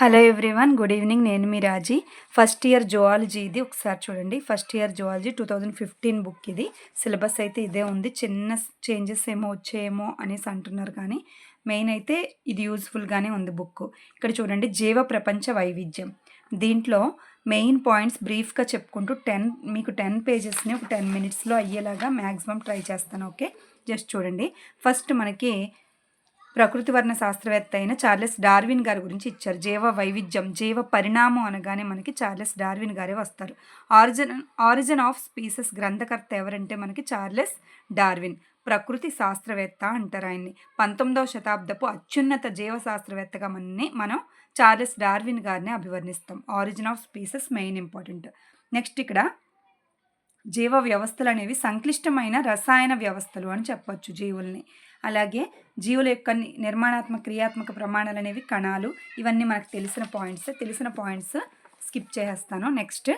Hello everyone good evening నేను మీ Raji. First year zoology ఇది. ఒకసారి చూడండి. First year zoology two thousand fifteen book ఇది. సిలబస్ అయితే ఇదే ఉంది. చిన్న చేంజెస్ ఏమో వచ్చేయేమో అనేసి అంటున్నారు కానీ మెయిన్ అయితే ఇది యూజ్ఫుల్గానే ఉంది బుక్ ఇక్కడ చూడండి జీవ ప్రపంచ వైవిధ్యం. దీంట్లో మెయిన్ పాయింట్స్ బ్రీఫ్గా చెప్పుకుంటూ టెన్ మీకు టెన్ పేజెస్ని ఒక టెన్ మినిట్స్లో అయ్యేలాగా మ్యాక్సిమం ట్రై చేస్తాను ఓకే జస్ట్ చూడండి. ఫస్ట్ మనకి ప్రకృతి వర్ణ శాస్త్రవేత్త అయిన చార్లెస్ డార్విన్ గారి గురించి ఇచ్చారు. జీవ వైవిధ్యం జీవ పరిణామం అనగానే మనకి చార్లెస్ డార్విన్ గారే వస్తారు. ఆరిజిన్ ఆరిజిన్ ఆఫ్ స్పీసెస్ గ్రంథకర్త ఎవరంటే మనకి చార్లెస్ డార్విన్. ప్రకృతి శాస్త్రవేత్త అంటారు ఆయన్ని. పంతొమ్మిదవ శతాబ్దపు అత్యున్నత జీవ శాస్త్రవేత్తగా మనని మనం చార్లెస్ డార్విన్ గారిని అభివర్ణిస్తాం. Origin of species main important. Next ఇక్కడ జీవ వ్యవస్థలు అనేవి సంక్లిష్టమైన రసాయన వ్యవస్థలు అని చెప్పొచ్చు జీవుల్ని. అలాగే జీవుల యొక్క నిర్మాణాత్మక క్రియాత్మక ప్రమాణాలు అనేవి కణాలు. ఇవన్నీ మనకు తెలిసిన పాయింట్స్. తెలిసిన పాయింట్స్ స్కిప్ చేసేస్తాను. నెక్స్ట్.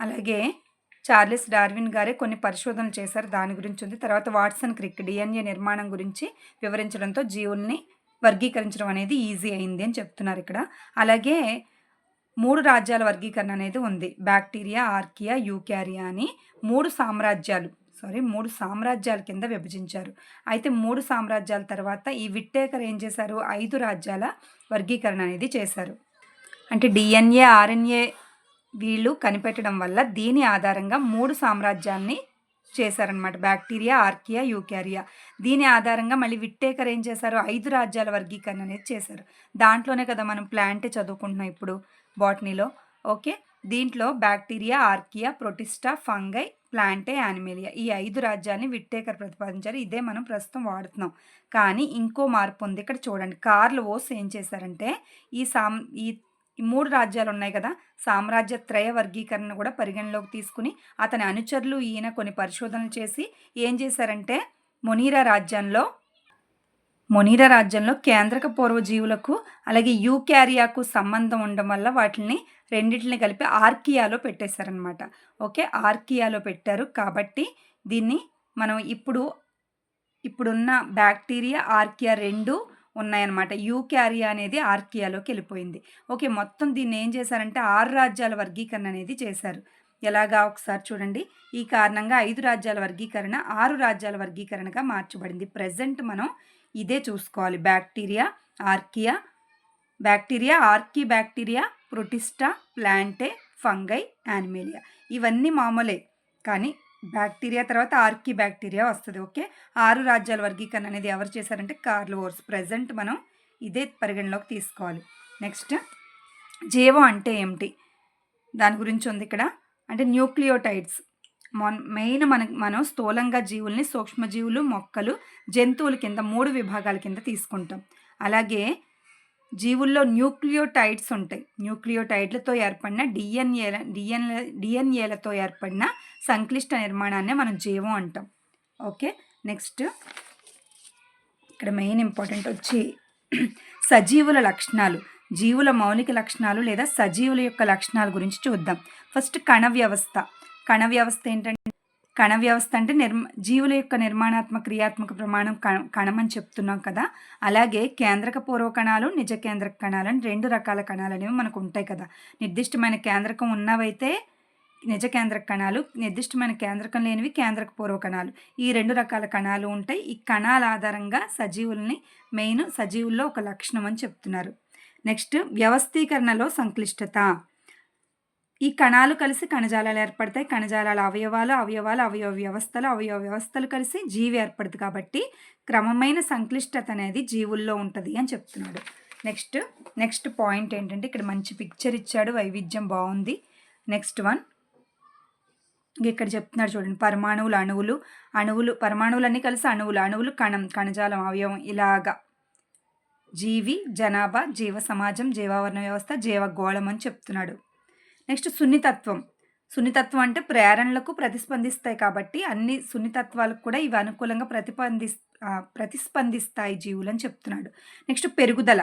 అలాగే చార్లెస్ డార్విన్ గారే కొన్ని పరిశోధనలు చేశారు. దాని గురించి ఉంది. తర్వాత వాట్సన్ క్రిక్ డిఎన్ఏ నిర్మాణం గురించి వివరించడంతో జీవుల్ని వర్గీకరించడం అనేది ఈజీ అయింది అని చెప్తున్నారు ఇక్కడ. అలాగే మూడు రాజ్యాల వర్గీకరణ అనేది ఉంది. బ్యాక్టీరియా ఆర్కియా యూక్యారియా అని మూడు సామ్రాజ్యాలు. సారీ మూడు సామ్రాజ్యాల కింద విభజించారు. అయితే మూడు సామ్రాజ్యాల తర్వాత ఈ విట్టేకర్ ఏం చేశారు? ఐదు రాజ్యాల వర్గీకరణ అనేది చేశారు. అంటే డిఎన్ఏ ఆర్ఎన్ఏ వీళ్ళు కనిపెట్టడం వల్ల దీని ఆధారంగా మూడు సామ్రాజ్యాన్ని చేశారనమాట బ్యాక్టీరియా ఆర్కియా యూక్యారియా దీని ఆధారంగా మళ్ళీ విట్టేకర్ ఏం చేశారు? ఐదు రాజ్యాల వర్గీకరణ అనేది చేశారు. దాంట్లోనే కదా మనం ప్లాంటే చదువుకుంటున్నాం ఇప్పుడు బాటనీలో. ఓకే? దీంట్లో bacteria archaea protista fungi plantae animalia ఈ ఐదు రాజ్యాన్ని విట్టేకర్ ప్రతిపాదించారు. ఇదే మనం ప్రస్తుతం వాడుతున్నాం. కానీ ఇంకో మార్పు ఉంది. ఇక్కడ చూడండి. కార్లు ఓస్ ఏం చేశారంటే ఈ సామ్ ఈ మూడు రాజ్యాలు ఉన్నాయి కదా సామ్రాజ్య త్రయ వర్గీకరణ కూడా పరిగణలోకి తీసుకుని అతని అనుచరులు ఈయన కొన్ని పరిశోధనలు చేసి ఏం చేశారంటే మొనీరా రాజ్యంలో మొనీర రాజ్యంలో కేంద్రక పూర్వజీవులకు అలాగే యూక్యారియాకు సంబంధం ఉండడం వల్ల వాటిని రెండింటిని కలిపి ఆర్కియాలో పెట్టేశారనమాట ఓకే ఆర్కియాలో పెట్టారు కాబట్టి దీన్ని మనం ఇప్పుడు ఇప్పుడున్న బ్యాక్టీరియా ఆర్కియా రెండు ఉన్నాయన్నమాట. యూక్యారియా అనేది ఆర్కియాలోకి వెళ్ళిపోయింది. ఓకే మొత్తం దీన్ని ఏం చేశారంటే ఆరు రాజ్యాల వర్గీకరణ అనేది చేశారు. ఎలాగా ఒకసారి చూడండి. ఈ కారణంగా ఐదు రాజ్యాల వర్గీకరణ ఆరు రాజ్యాల వర్గీకరణగా మార్చబడింది. ప్రజెంట్ మనం ఇదే చూసుకోవాలి. Bacteria archaea bacteria archaebacteria protista plantae fungi animalia. ఇవన్నీ మామూలే కానీ బ్యాక్టీరియా తర్వాత ఆర్కి బ్యాక్టీరియా వస్తుంది ఓకే? ఆరు రాజ్యాల వర్గీకరణ అనేది ఎవరు చేశారంటే కార్ల్ ఓర్స్. ప్రజెంట్ మనం ఇదే పరిగణలోకి తీసుకోవాలి. నెక్స్ట్ జీవం అంటే ఏమిటి? దాని గురించి ఉంది ఇక్కడ. అంటే న్యూక్లియోటైడ్స్. మెయిన్ మన మనం స్థూలంగా జీవుల్ని సూక్ష్మజీవులు మొక్కలు జంతువుల కింద మూడు విభాగాల కింద తీసుకుంటాం. అలాగే జీవుల్లో న్యూక్లియోటైడ్స్ ఉంటాయి. న్యూక్లియోటైడ్లతో ఏర్పడిన డిఎన్ఏల డిఎన్ఏ డిఎన్ఏలతో ఏర్పడిన సంక్లిష్ట నిర్మాణాన్ని మనం జీవం అంటాం. ఓకే? నెక్స్ట్. ఇక్కడ మెయిన్ ఇంపార్టెంట్ వచ్చి సజీవుల లక్షణాలు. జీవుల మౌలిక లక్షణాలు లేదా సజీవుల యొక్క లక్షణాల గురించి చూద్దాం. ఫస్ట్ కణ వ్యవస్థ. కణ వ్యవస్థ ఏంటంటే కణ వ్యవస్థ అంటే నిర్మ జీవుల యొక్క నిర్మాణాత్మక క్రియాత్మక ప్రమాణం కణం అని చెప్తున్నాం కదా. అలాగే కేంద్రక పూర్వ కణాలు నిజ కేంద్రక కణాలు అని రెండు రకాల కణాలు అనేవి మనకు ఉంటాయి కదా. నిర్దిష్టమైన కేంద్రకం ఉన్నవైతే నిజ కేంద్రక కణాలు నిర్దిష్టమైన కేంద్రకం లేనివి కేంద్రక పూర్వ కణాలు. ఈ రెండు రకాల కణాలు ఉంటాయి. ఈ కణాల ఆధారంగా సజీవుల్ని మెయిన్ సజీవుల్లో ఒక లక్షణం అని చెప్తున్నారు. నెక్స్ట్ వ్యవస్థీకరణలో సంక్లిష్టత. ఈ కణాలు కలిసి కణజాలాలు ఏర్పడతాయి. కణజాలాల అవయవాలు అవయవాలు అవయవ వ్యవస్థలు అవయవ వ్యవస్థలు కలిసి జీవి ఏర్పడుతుంది కాబట్టి క్రమమైన సంక్లిష్టత అనేది జీవుల్లో ఉంటుంది అని చెప్తున్నాడు. నెక్స్ట్ నెక్స్ట్ పాయింట్ ఏంటంటే ఇక్కడ మంచి పిక్చర్ ఇచ్చాడు. వైవిధ్యం బాగుంది. నెక్స్ట్ వన్ ఇక్కడ చెప్తున్నాడు చూడండి. పరమాణువులు అణువులు. అణువులు పరమాణువులన్నీ కలిసి అణువులు. అణువులు కణం కణజాలం అవయవం ఇలాగా. జీవి జనాభా జీవ సమాజం జీవావరణ వ్యవస్థ జీవగోళం అని చెప్తున్నాడు. నెక్స్ట్ సున్నితత్వం. సున్నితత్వం అంటే ప్రేరణలకు ప్రతిస్పందిస్తాయి కాబట్టి అన్ని సున్నితత్వాలకు కూడా ఇవి అనుకూలంగా ప్రతిపంది ప్రతిస్పందిస్తాయి జీవులు అని చెప్తున్నాడు. నెక్స్ట్ పెరుగుదల.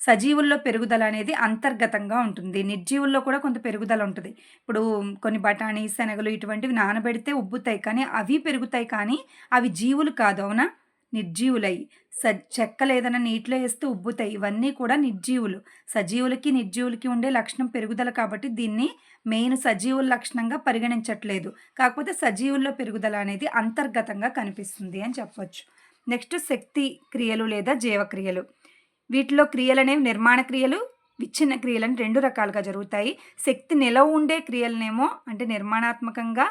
సజీవుల్లో పెరుగుదల అనేది అంతర్గతంగా ఉంటుంది. నిర్జీవుల్లో కూడా కొంత పెరుగుదల ఉంటుంది. ఇప్పుడు కొన్ని బఠానీ శనగలు ఇటువంటివి నానబెడితే ఉబ్బుతాయి కానీ అవి పెరుగుతాయి కానీ అవి జీవులు కాదు అవునా? నిర్జీవులై. స చెక్క ఏదైనా నీటిలో వేస్తే ఉబ్బుతాయి. ఇవన్నీ కూడా నిర్జీవులు. సజీవులకి నిర్జీవులకి ఉండే లక్షణం పెరుగుదల కాబట్టి దీన్ని మెయిన్ సజీవుల లక్షణంగా పరిగణించట్లేదు. కాకపోతే సజీవుల్లో పెరుగుదల అనేది అంతర్గతంగా కనిపిస్తుంది అని చెప్పవచ్చు నెక్స్ట్ శక్తి క్రియలు లేదా జీవక్రియలు. వీటిలో క్రియలు అనేవి నిర్మాణ క్రియలు విచ్ఛిన్న క్రియలని రెండు రకాలుగా జరుగుతాయి. శక్తి నిలవ ఉండే క్రియలనేమో అంటే నిర్మాణాత్మకంగా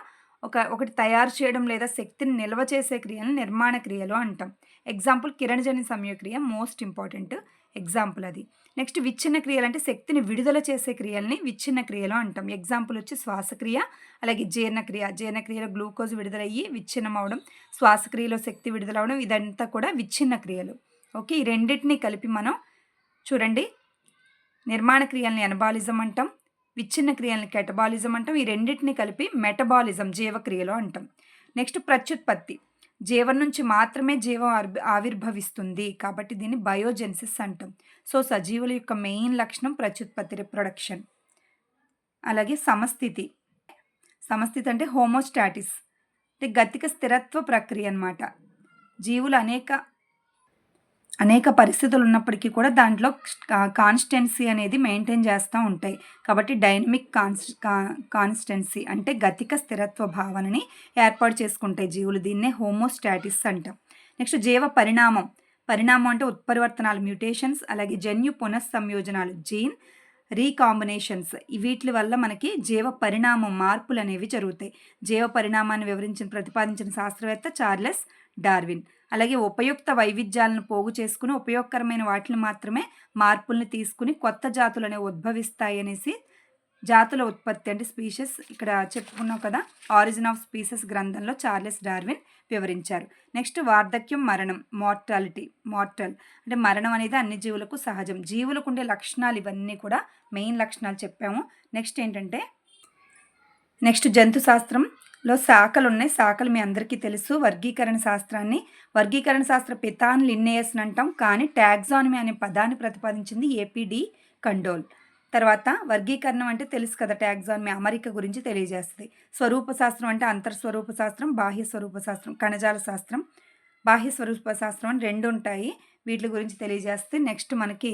ఒక ఒకటి తయారు చేయడం లేదా శక్తిని నిల్వ చేసే క్రియను నిర్మాణ క్రియలు అంటాం. ఎగ్జాంపుల్ కిరణజని సంయోక్రియ మోస్ట్ ఇంపార్టెంట్ ఎగ్జాంపుల్ అది. నెక్స్ట్ విచ్ఛిన్న క్రియలు అంటే శక్తిని విడుదల చేసే క్రియల్ని విచ్ఛిన్న క్రియలు అంటాం. ఎగ్జాంపుల్ వచ్చి శ్వాసక్రియ అలాగే జీర్ణక్రియ. జీర్ణక్రియలో గ్లూకోజ్ విడుదలయ్యి విచ్ఛిన్నం అవడం శ్వాసక్రియలో శక్తి విడుదల అవడం ఇదంతా కూడా విచ్ఛిన్న క్రియలు. ఓకే ఈ రెండింటినీ కలిపి మనం చూడండి. నిర్మాణ క్రియల్ని ఎనబాలిజం అంటాం. విచ్ఛిన్న క్రియల్ని కెటబాలిజం అంటాం. ఈ రెండింటిని కలిపి మెటబాలిజం జీవక్రియలు అంటాం. నెక్స్ట్ ప్రత్యుత్పత్తి. జీవం నుంచి మాత్రమే జీవం ఆవిర్భవిస్తుంది కాబట్టి దీన్ని బయోజెన్సిస్ అంటాం. సో సజీవుల యొక్క మెయిన్ లక్షణం ప్రత్యుత్పత్తి రిప్రొడక్షన్. అలాగే సమస్థితి. సమస్థితి అంటే హోమోస్టాటిస్. అంటే గతిక స్థిరత్వ ప్రక్రియ అనమాట జీవులు అనేక అనేక పరిస్థితులు ఉన్నప్పటికీ కూడా దాంట్లో కాన్స్టెన్సీ అనేది మెయింటైన్ చేస్తూ ఉంటాయి. కాబట్టి డైనమిక్ కాన్స్ కాన్స్టెన్సీ అంటే గతిక స్థిరత్వ భావనని ఏర్పాటు చేసుకుంటాయి జీవులు. దీన్నే హోమోస్టాటిస్ అంటాం. నెక్స్ట్ జీవ పరిణామం. పరిణామం అంటే ఉత్పరివర్తనాలు మ్యూటేషన్స్ అలాగే జన్యు పునఃసంయోజనాలు జీన్ రీకాంబినేషన్స్. వీటి వల్ల మనకి జీవ పరిణామం మార్పులు అనేవి జరుగుతాయి. జీవ పరిణామాన్ని వివరించిన ప్రతిపాదించిన శాస్త్రవేత్త చార్లెస్ డార్విన్. అలాగే ఉపయుక్త వైవిధ్యాలను పోగు చేసుకుని ఉపయోగకరమైన వాటిని మాత్రమే మార్పుల్ని తీసుకుని కొత్త జాతులు అనేవి ఉద్భవిస్తాయి అనేసి జాతుల ఉత్పత్తి అంటే స్పీషెస్ ఇక్కడ చెప్పుకున్నాం కదా. ఆరిజిన్ ఆఫ్ స్పీసెస్ గ్రంథంలో చార్లెస్ డార్విన్ వివరించారు. నెక్స్ట్ వార్ధక్యం మరణం మార్టాలిటీ మార్టల్. అంటే మరణం అనేది అన్ని జీవులకు సహజం. జీవులకు ఉండే లక్షణాలు ఇవన్నీ కూడా మెయిన్ లక్షణాలు చెప్పాము. నెక్స్ట్ ఏంటంటే నెక్స్ట్ జంతు శాస్త్రం లో శాఖలు ఉన్నాయి. శాఖలు మీ అందరికీ తెలుసు. వర్గీకరణ శాస్త్రాన్ని వర్గీకరణ శాస్త్ర పితాన్ లిన్నేయస్ అంటాం. కానీ ట్యాగ్జానమీ అనే పదాన్ని ప్రతిపాదించింది ఏపీడి కండోల్. తర్వాత వర్గీకరణం అంటే తెలుసు కదా ట్యాగ్జానమీ అమరిక గురించి తెలియజేస్తుంది. స్వరూప శాస్త్రం అంటే అంతర్స్వరూప శాస్త్రం బాహ్య స్వరూప శాస్త్రం కణజాల శాస్త్రం. బాహ్య స్వరూప శాస్త్రం అని రెండు ఉంటాయి. వీటి గురించి తెలియజేస్తే నెక్స్ట్ మనకి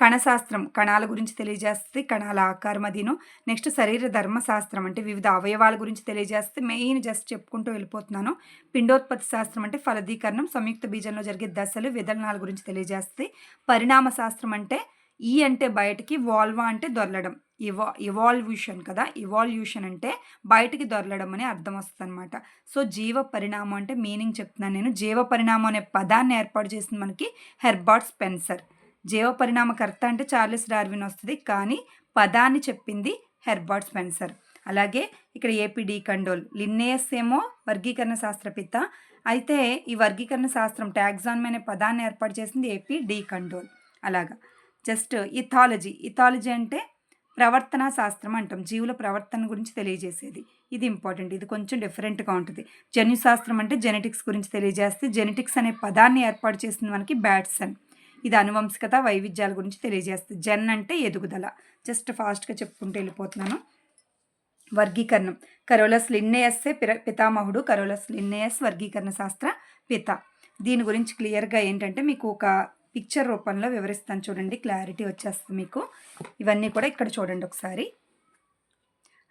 కణశాస్త్రం కణాల గురించి తెలియజేస్తుంది కణాల ఆకారం అదిను నెక్స్ట్ శరీర ధర్మశాస్త్రం అంటే వివిధ అవయవాల గురించి తెలియజేస్తే మెయిన్ జస్ట్ చెప్పుకుంటూ వెళ్ళిపోతున్నాను. పిండోత్పత్తి శాస్త్రం అంటే ఫలదీకరణం సంయుక్త బీజంలో జరిగే దశలు విధలనాల గురించి తెలియజేస్తుంది. పరిణామ శాస్త్రం అంటే ఈ అంటే బయటికి వాల్వా అంటే దొరలడం. ఇవా ఇవాల్యూషన్ కదా? ఇవాల్యూషన్ అంటే బయటికి దొరలడం అని అర్థం వస్తుంది అనమాట సో జీవ పరిణామం అంటే మీనింగ్ చెప్తున్నాను నేను. జీవ పరిణామం అనే పదాన్ని ఏర్పాటు చేసింది మనకి హెర్బర్ట్ స్పెన్సర్. జీవ పరిణామకర్త అంటే చార్లెస్ డార్విన్ వస్తుంది. కానీ పదాన్ని చెప్పింది హెర్బార్ట్ స్పెన్సర్. అలాగే ఇక్కడ ఏపీడి కండోల్. లిన్నేయస్ ఏమో వర్గీకరణ శాస్త్రపిత. అయితే ఈ వర్గీకరణ శాస్త్రం ట్యాక్సాన్ అనే పదాన్ని ఏర్పాటు చేసింది ఏపీ డి కండోల్. అలాగా. Just ethology. ఇథాలజీ అంటే ప్రవర్తన శాస్త్రం అంటాం. జీవుల ప్రవర్తన గురించి తెలియజేసేది. ఇది ఇంపార్టెంట్. ఇది కొంచెం డిఫరెంట్గా ఉంటుంది. జన్యుశాస్త్రం అంటే జెనెటిక్స్ గురించి తెలియజేస్తే జెనెటిక్స్ అనే పదాన్ని ఏర్పాటు చేసింది మనకి బ్యాట్సన్. ఇది అనువంశికత వైవిధ్యాల గురించి తెలియజేస్తుంది. జన్ అంటే ఎదుగుదల. జస్ట్ ఫాస్ట్గా చెప్పుకుంటూ వెళ్ళిపోతున్నాను. వర్గీకరణం. కరోలస్ లిన్నేయస్సే పిర పితామహుడు కరోలస్ లిన్నేయస్ వర్గీకరణ శాస్త్ర పిత. దీని గురించి క్లియర్గా ఏంటంటే మీకు ఒక పిక్చర్ రూపంలో వివరిస్తాను చూడండి క్లారిటీ వచ్చేస్తుంది మీకు. ఇవన్నీ కూడా ఇక్కడ చూడండి ఒకసారి.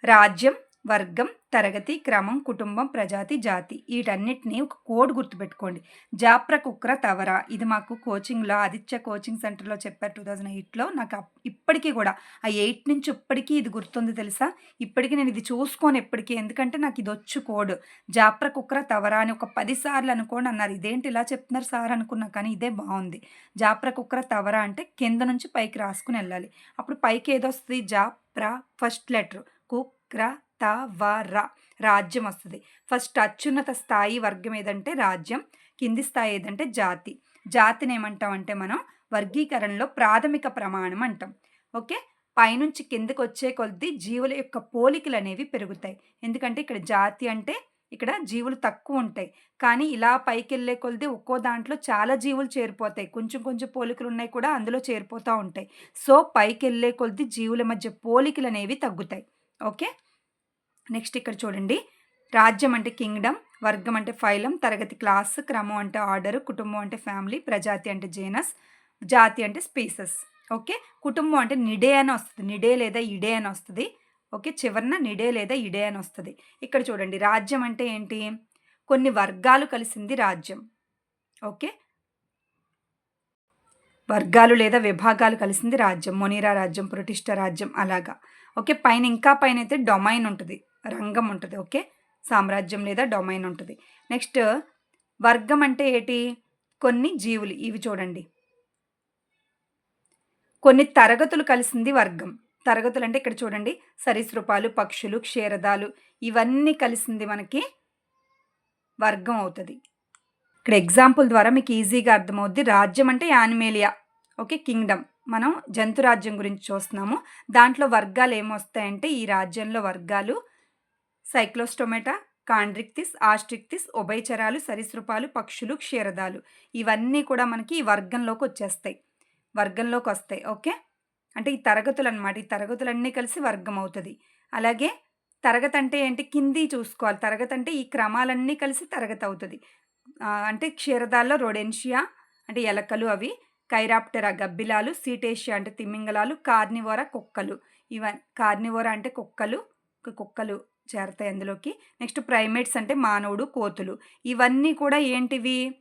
రాజ్యం వర్గం తరగతి క్రమం కుటుంబం ప్రజాతి జాతి వీటన్నిటిని ఒక కోడ్ గుర్తుపెట్టుకోండి. జాప్ర కుక్ర తవర ఇది మాకు కోచింగ్లో ఆదిత్య కోచింగ్ సెంటర్లో చెప్పారు టూ థౌజండ్ ఎయిట్లో. నాకు ఇప్పటికీ కూడా ఆ ఎయిట్ నుంచి ఇప్పటికీ ఇది గుర్తుంది తెలుసా? ఇప్పటికీ నేను ఇది చూసుకోను ఎప్పటికీ. ఎందుకంటే నాకు ఇది వచ్చు కోడ్. జాప్ర కుక్ర తవర అని ఒక పది సార్లు అనుకోండి అన్నారు. ఇదేంటి ఇలా చెప్తున్నారు సార్ అనుకున్నా కానీ ఇదే బాగుంది. జాప్ర కుక్ర తవర అంటే కింద నుంచి పైకి రాసుకుని వెళ్ళాలి. అప్పుడు పైకి ఏదొస్తుంది? జాప్ర ఫస్ట్ లెటర్ కుక్ర తవర రాజ్యం వస్తుంది. ఫస్ట్ అత్యున్నత స్థాయి వర్గం ఏదంటే రాజ్యం కింది స్థాయి ఏదంటే జాతి. జాతిని ఏమంటాం అంటే మనం వర్గీకరణలో ప్రాథమిక ప్రమాణం అంటాం. ఓకే? పైనుంచి కిందకి వచ్చే కొద్దీ జీవుల యొక్క పోలికలు అనేవి పెరుగుతాయి. ఎందుకంటే ఇక్కడ జాతి అంటే ఇక్కడ జీవులు తక్కువ ఉంటాయి. కానీ ఇలా పైకి వెళ్ళే కొలిది ఒక్కో దాంట్లో చాలా జీవులు చేరిపోతాయి. కొంచెం కొంచెం పోలికలు ఉన్నాయి కూడా అందులో చేరిపోతూ ఉంటాయి. సో పైకి వెళ్ళే కొలిది జీవుల మధ్య పోలికలు అనేవి తగ్గుతాయి. ఓకే? నెక్స్ట్ ఇక్కడ చూడండి. రాజ్యం అంటే కింగ్డమ్ వర్గం అంటే ఫైలం తరగతి క్లాస్ క్రమం అంటే ఆర్డర్ కుటుంబం అంటే ఫ్యామిలీ ప్రజాతి అంటే జేనస్ జాతి అంటే స్పీసెస్. ఓకే? కుటుంబం అంటే నిడే అని వస్తుంది. నిడే లేదా ఇడే అని వస్తుంది. ఓకే? చివరన నిడే లేదా ఇడే అని వస్తుంది. ఇక్కడ చూడండి. రాజ్యం అంటే ఏంటి? కొన్ని వర్గాలు కలిసింది రాజ్యం. ఓకే? వర్గాలు లేదా విభాగాలు కలిసింది రాజ్యం. మొనీరా రాజ్యం ప్రొటిష్ట రాజ్యం అలాగా. ఓకే? పైన ఇంకా పైన అయితే డొమైన్ ఉంటుంది. రంగం ఉంటుంది ఓకే? సామ్రాజ్యం లేదా డొమైన్ ఉంటుంది. నెక్స్ట్ వర్గం అంటే ఏంటి? కొన్ని జీవులు ఇవి చూడండి. కొన్ని తరగతులు కలిసింది వర్గం. తరగతులు అంటే ఇక్కడ చూడండి. సరీసృపాలు పక్షులు క్షీరదాలు ఇవన్నీ కలిసింది మనకి వర్గం అవుతుంది. ఇక్కడ ఎగ్జాంపుల్ ద్వారా మీకు ఈజీగా అర్థమవుద్ది. రాజ్యం అంటే యానిమేలియా ఓకే? కింగ్డమ్. మనం జంతు రాజ్యం గురించి చూస్తున్నాము. దాంట్లో వర్గాలు ఏమొస్తాయంటే ఈ రాజ్యంలో వర్గాలు సైక్లోస్టొమెటా కాండ్రిక్తిస్ ఆస్ట్రిక్తిస్ ఉభయచరాలు సరీసృపాలు పక్షులు క్షీరదాలు ఇవన్నీ కూడా మనకి ఈ వర్గంలోకి వచ్చేస్తాయి. వర్గంలోకి వస్తాయి ఓకే? అంటే ఈ తరగతులు అనమాట ఈ తరగతులన్నీ కలిసి వర్గం అవుతుంది. అలాగే తరగతి అంటే ఏంటి? కింది చూసుకోవాలి. తరగతి అంటే ఈ క్రమాలన్నీ కలిసి తరగతి అవుతుంది. అంటే క్షీరదాల్లో రొడెన్షియా అంటే ఎలకలు అవి కైరాప్టెరా గబ్బిలాలు సీటేషియా అంటే తిమ్మింగలాలు కార్నివోరా కుక్కలు. ఇవ కార్నివోరా అంటే కుక్కలు కుక్కలు. చేరతాయి అందులోకి. నెక్స్ట్ ప్రైమేట్స్ అంటే మానవుడు కోతులు. ఇవన్నీ కూడా ఏంటివి?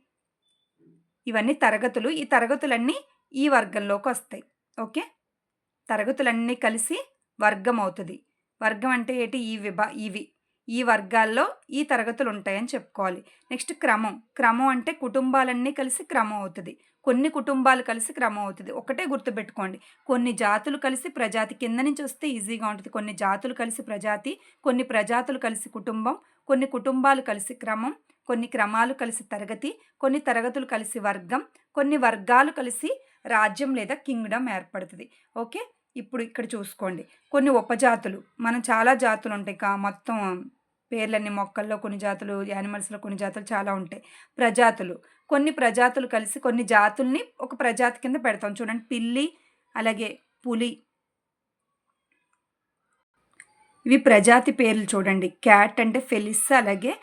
ఇవన్నీ తరగతులు. ఈ తరగతులన్నీ ఈ వర్గంలోకి వస్తాయి. ఓకే? తరగతులన్నీ కలిసి వర్గం అవుతుంది. వర్గం అంటే ఏంటి? ఈ విభా ఇవి. ఈ వర్గాల్లో ఈ తరగతులు ఉంటాయని చెప్పుకోవాలి. నెక్స్ట్ క్రమం. క్రమం అంటే కుటుంబాలన్నీ కలిసి క్రమం అవుతుంది. కొన్ని కుటుంబాలు కలిసి క్రమం అవుతుంది. ఒకటే గుర్తుపెట్టుకోండి. కొన్ని జాతులు కలిసి ప్రజాతి కింద నుంచి వస్తే ఈజీగా ఉంటుంది. కొన్ని జాతులు కలిసి ప్రజాతి కొన్ని ప్రజాతులు కలిసి కుటుంబం కొన్ని కుటుంబాలు కలిసి క్రమం కొన్ని క్రమాలు కలిసి తరగతి కొన్ని తరగతులు కలిసి వర్గం కొన్ని వర్గాలు కలిసి రాజ్యం లేదా కింగ్డమ్ ఏర్పడుతుంది. ఓకే? ఇప్పుడు ఇక్కడ చూసుకోండి. కొన్ని ఉపజాతులు. మనం చాలా జాతులు ఉంటాయి కా మొత్తం పేర్లన్నీ మొక్కల్లో కొన్ని జాతులు యానిమల్స్లో కొన్ని జాతులు చాలా ఉంటాయి. ప్రజాతులు. కొన్ని ప్రజాతులు కలిసి కొన్ని జాతుల్ని ఒక ప్రజాతి కింద పెడతాం. చూడండి పిల్లి అలాగే పులి. ఇవి ప్రజాతి పేర్లు చూడండి. క్యాట్ అంటే ఫెలిస్ అలాగే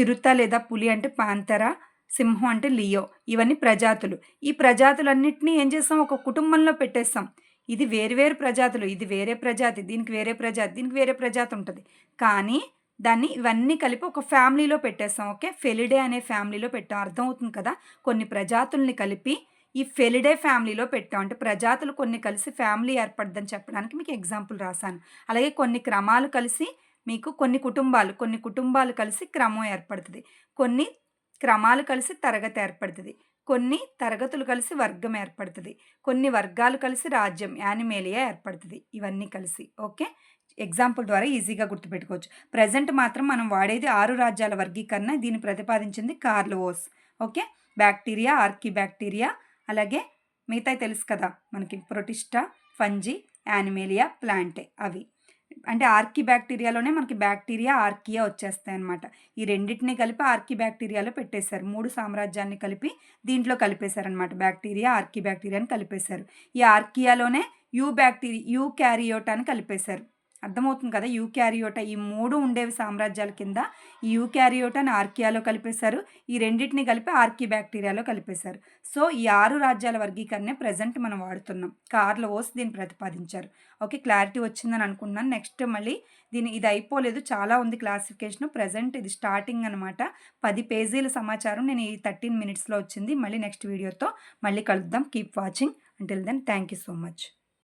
చిరుత లేదా పులి అంటే పాంతరా సింహం అంటే లియో. ఇవన్నీ ప్రజాతులు. ఈ ప్రజాతులన్నింటినీ ఏం చేస్తాం? ఒక కుటుంబంలో పెట్టేస్తాం. ఇది వేరు ప్రజాతులు. ఇది వేరే ప్రజాతి. దీనికి వేరే ప్రజాతి. దీనికి వేరే ప్రజాతి ఉంటుంది. కానీ దాన్ని ఇవన్నీ కలిపి ఒక ఫ్యామిలీలో పెట్టేస్తాం ఓకే? ఫెలిడే అనే ఫ్యామిలీలో పెట్టాం. అర్థమవుతుంది కదా? కొన్ని ప్రజాతుల్ని కలిపి ఈ ఫెలిడే ఫ్యామిలీలో పెట్టాం. అంటే ప్రజాతులు కొన్ని కలిసి ఫ్యామిలీ ఏర్పడదని చెప్పడానికి మీకు ఎగ్జాంపుల్ రాశాను. అలాగే కొన్ని క్రమాలు కలిసి మీకు కొన్ని కుటుంబాలు కొన్ని కుటుంబాలు కలిసి క్రమం ఏర్పడుతుంది. కొన్ని క్రమాలు కలిసి తరగతి ఏర్పడుతుంది. కొన్ని తరగతులు కలిసి వర్గం ఏర్పడుతుంది. కొన్ని వర్గాలు కలిసి రాజ్యం యానిమేలియా ఏర్పడుతుంది. ఇవన్నీ కలిసి ఓకే? ఎగ్జాంపుల్ ద్వారా ఈజీగా గుర్తుపెట్టుకోవచ్చు. ప్రజెంట్ మాత్రం మనం వాడేది ఆరు రాజ్యాల వర్గీకరణ దీన్ని ప్రతిపాదించింది Carlos. Okay? Bacteria archaebacteria అలాగే మిగతా తెలుసు కదా మనకి. ప్రొటిస్టా ఫంజీ యానిమేలియా ప్లాంటే అవి. అంటే ఆర్కీ బ్యాక్టీరియాలోనే మనకి బ్యాక్టీరియా ఆర్కియా వచ్చేస్తాయి అనమాట ఈ రెండింటిని కలిపి ఆర్కీ బ్యాక్టీరియాలో పెట్టేశారు. మూడు సామ్రాజ్యాన్ని కలిపి దీంట్లో కలిపేశారనమాట బ్యాక్టీరియా ఆర్కీ బ్యాక్టీరియాని కలిపేశారు. ఈ ఆర్కియాలోనే యూ బ్యాక్టీరియా యూ క్యారియోటా అని కలిపేశారు. అర్థమవుతుంది కదా యూక్యారియోట ఈ మూడు ఉండేవి సామ్రాజ్యాల కింద. ఈ యూక్యారియోటాని ఆర్కియాలో కలిపేశారు. ఈ రెండింటిని కలిపి ఆర్కి బ్యాక్టీరియాలో కలిపేశారు. సో ఈ ఆరు రాజ్యాల వర్గీకరణ ప్రజెంట్ మనం వాడుతున్నాం. కార్లో ఓస్ దీన్ని ప్రతిపాదించారు. ఓకే క్లారిటీ వచ్చిందని అనుకున్నాను నెక్స్ట్ మళ్ళీ దీని ఇది అయిపోలేదు. చాలా ఉంది క్లాసిఫికేషన్. ప్రజెంట్ ఇది స్టార్టింగ్ అనమాట పది పేజీల సమాచారం నేను ఈ థర్టీన్ మినిట్స్లో వచ్చింది. మళ్ళీ నెక్స్ట్ వీడియోతో మళ్ళీ కలుద్దాం. Keep watching. Until then thank you so much